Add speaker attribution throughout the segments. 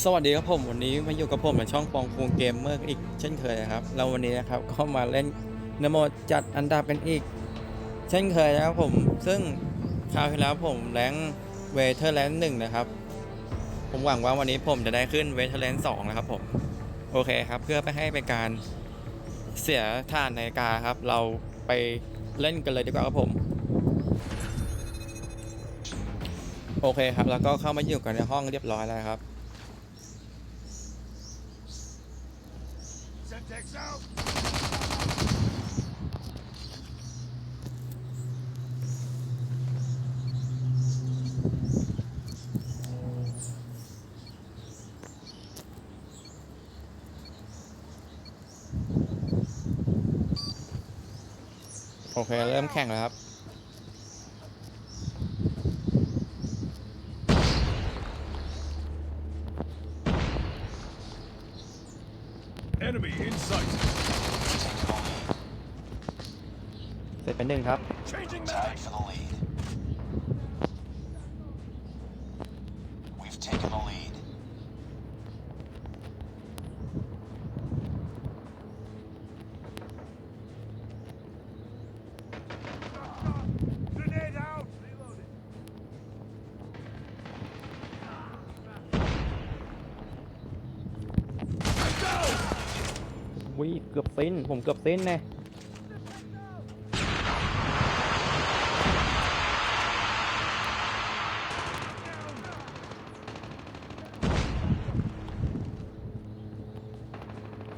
Speaker 1: สวัสดีครับผมวันนี้มาอยู่กับผมในช่องปองคูงเกมเมอร์อีกเช่นเคยนะครับ เราวันนี้นะครับก็มาเล่นนโมจัดอันดับกันอีก เช่นเคยนะครับผมซึ่งคราวที่แล้วผมแรงเวเทอร์แลนด์หนึ่งนะครับ ผมหวังว่าวันนี้ผมจะได้ขึ้นเวเทอร์แลนด์สองนะครับผมโอเคครับ เพื่อไม่ให้เป็นการเสียท่านในกาครับ เราไปเล่นกันเลยดีกว่าครับผมโอเคครับ แล้วก็เข้ามาอยู่กันในห้องเรียบร้อยแล้วครับ โอเค เริ่มแข่งแล้วครับ
Speaker 2: Enemy in sight!
Speaker 1: เสร็จเป็นหนึ่งครับ
Speaker 2: Changing
Speaker 3: Tied
Speaker 2: mag!
Speaker 3: for the lead. We've taken the lead.
Speaker 2: Grenade out! Reloading!
Speaker 1: วิเกือบสิ้นผมเกือบสิ้นแน่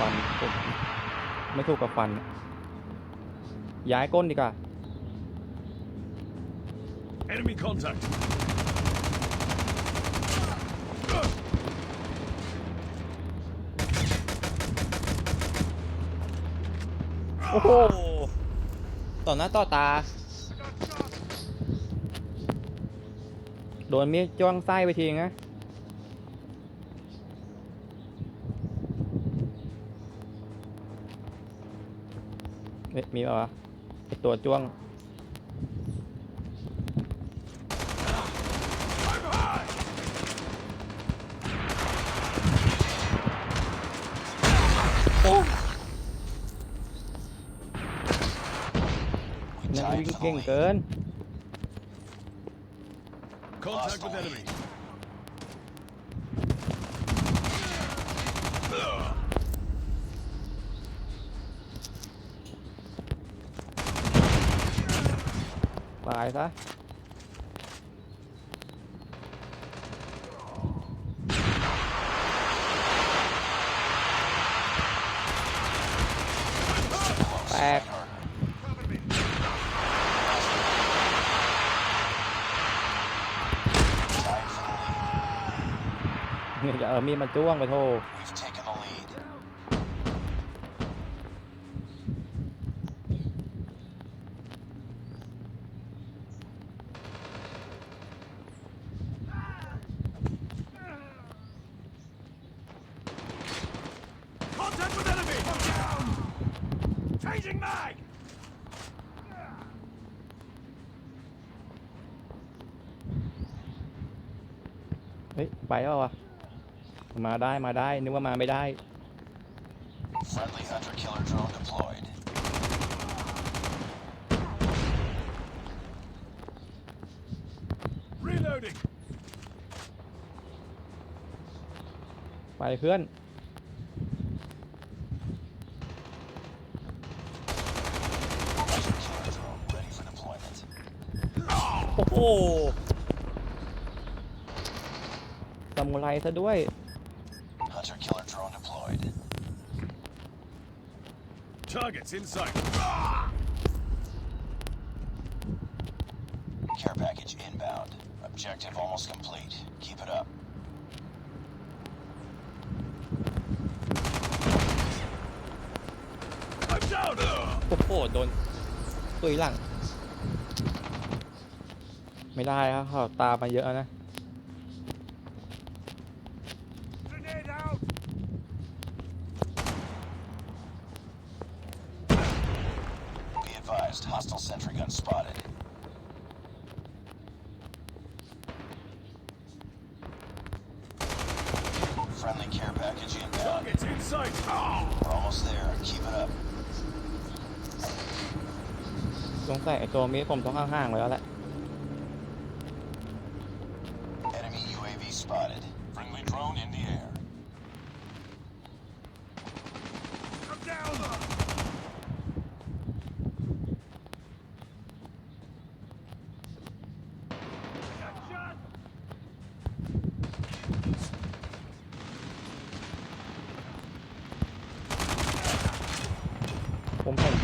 Speaker 1: ฟันผมไม่ถูกกับฟัน ย้ายก้นดีกว่า
Speaker 2: Enemy contact!
Speaker 1: โอ้โห ต่อหน้าต่อตา โดนมีดจ้วงไส้ไปทีนะ เอ๊ะ มีป่าวะไอตัวจ้วง
Speaker 2: I'm high!
Speaker 1: โอ้
Speaker 3: We
Speaker 1: นั่น
Speaker 3: tied
Speaker 1: วิ่ง
Speaker 3: for
Speaker 1: เก่ง
Speaker 3: the lead.
Speaker 1: เกิน
Speaker 2: Contact with enemy.
Speaker 1: ตายซะแตก
Speaker 2: Cover me.
Speaker 1: เนี่ยจะเอามีดมาจ้วงไปโทษ
Speaker 3: We've taken the lead.
Speaker 2: 'Contact with enemy! I'm down! Changing mag!
Speaker 1: เฮ้ย ไปแล้ววะ มาได้มาได้ นึกว่ามาไม่ได้
Speaker 3: Friendly hunter killer drone deployed.
Speaker 2: 'Reloading!
Speaker 1: ไปเพื่อน
Speaker 3: Hunter killer drone ready for deployment.
Speaker 1: โอ้โห ซา มูไรซะด้วย
Speaker 3: Hunter killer drone deployed.
Speaker 2: Targets in sight.
Speaker 3: Care package inbound. Objective almost complete. Keep it up.
Speaker 2: I'm down.
Speaker 1: โอ้โหโดนตุยหลัง ไม่ได้ครับเขาตามมาเยอะนะ
Speaker 3: Be advised, hostile sentry gun spotted. Friendly care package inbound.
Speaker 2: Targets in sight. Oh.
Speaker 3: We're almost there. Keep it up.
Speaker 1: สงสัยไอ้ตัวนี้ผมต้องห่างๆไว้แล้วแหละ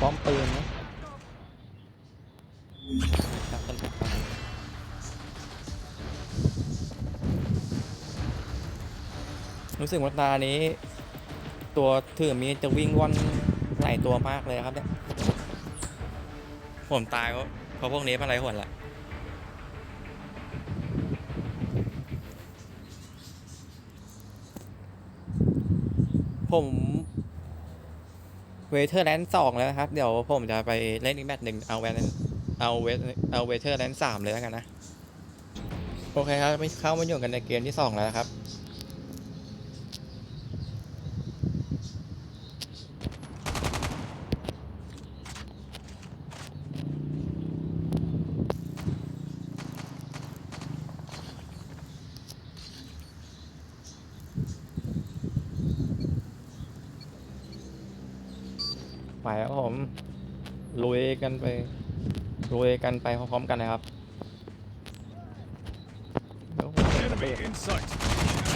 Speaker 1: ป้อมปืนนะครับต้นครับรู้สึกว่าตานี้ ตัวถือมีจะวิ่งว่อนหลายตัวมากเลยครับเนี่ยผมตายเพราะเพราะพวกนี้เป็นไรหวนละผม เวเทอร์แลนด์สองแล้วครับ เดี๋ยวผมจะไปเล่นอีกแมตช์หนึ่งเอาแวนเอาเวทเอาเวเทอร์แลนด์สามเลยแล้วกันนะ โอเคครับไม่เข้ามาอยู่กันในเกมที่สองแล้วครับ ไปครับผมลุยกันไปลุยกันไปพร้อมๆกันนะครับเดี๋ยวผมจะไป
Speaker 2: Enemy in sight.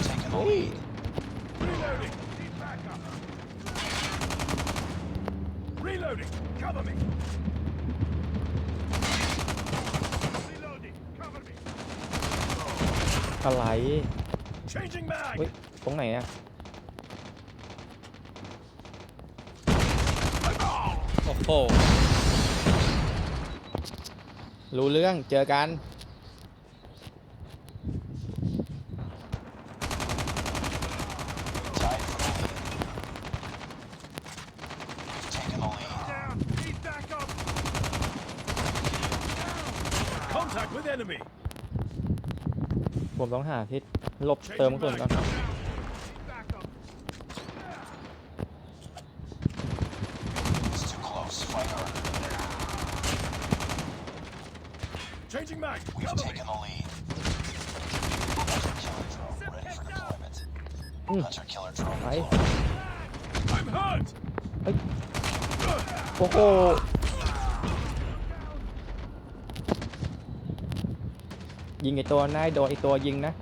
Speaker 3: Taking the lead.
Speaker 2: Reloading. Need backup. Reloading. Cover me. Reloading. Cover me.
Speaker 1: อะไร
Speaker 2: Changing mag.
Speaker 1: เฮ้ยตรงไหนอะ โอ้โห รู้เรื่อง เจอกัน
Speaker 3: Tied for the lead. Taking the lead.
Speaker 2: Down. Need backup. Contact with enemy.
Speaker 1: ผมต้องหาที่หลบเติมกระสุนก่อน
Speaker 2: Need backup.
Speaker 3: It's too close. Fight harder.
Speaker 2: Changing mag.
Speaker 3: We've
Speaker 2: Cover me.
Speaker 3: taken the lead. Hunter killer drone ready for deployment.
Speaker 1: Mm.
Speaker 3: Hunter killer drone
Speaker 1: Aye.
Speaker 3: deployed.
Speaker 2: I'm hurt.
Speaker 1: เฮ้ยโอ้โหยิงไอตัวหน้าโดนไอตัวยิงนะ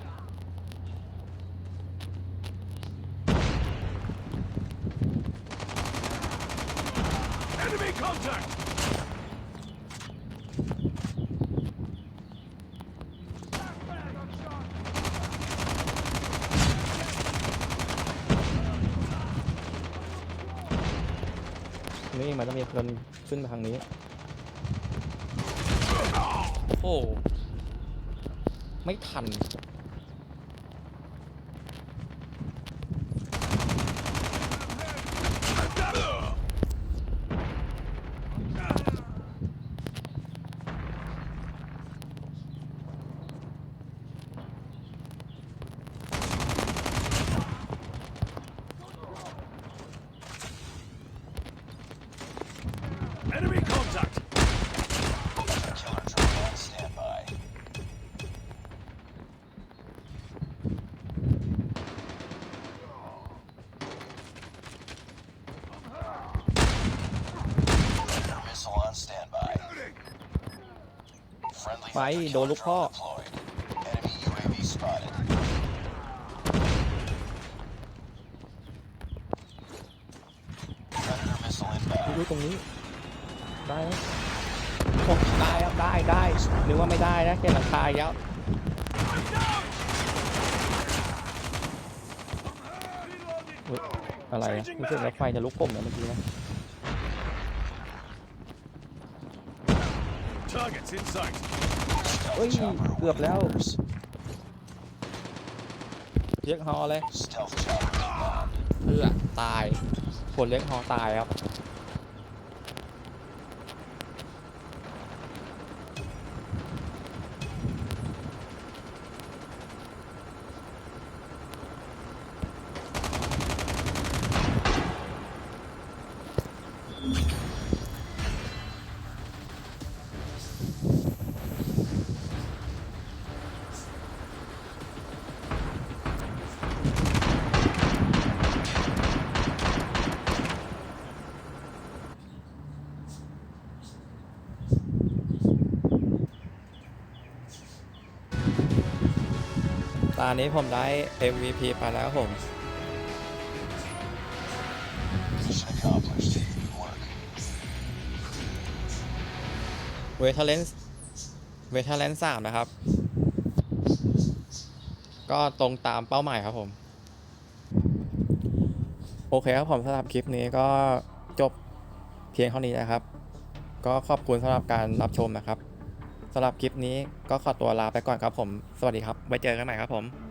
Speaker 2: Enemy contact.
Speaker 1: นี่ มันต้องมีคนขึ้นมาทางนี้ โอ้ ไม่ทัน ไปโดนลูกพ่อ
Speaker 4: ดูตรงนี้ ได้ไมโอ้ได้ครับได้ได้หรือว่าไม่ได้นะแค่หลังคายแล้วอะไรรู้สึกแล้วไฟจะลุกผมแล้วเมื่อกี้นะ
Speaker 2: Targets in sight.
Speaker 4: เฮ้ยเกือบแล้วเรียกฮอเลย
Speaker 3: Stealth chopper.
Speaker 4: เพื่อตาย คนเรียกฮอตายครับ
Speaker 1: ตอนนี้ผมได้ MVP ไปแล้วผม เวทเลนส์เวทเลนส์สามนะครับ ก็ตรงตามเป้าหมายครับผม โอเคครับผมสำหรับคลิปนี้ก็จบเพียงเท่านี้นะครับ ก็ขอบคุณสำหรับการรับชมนะครับ สำหรับคลิปนี้ก็ขอตัวลาไปก่อนครับผม สวัสดีครับ ไว้เจอกันใหม่ครับผม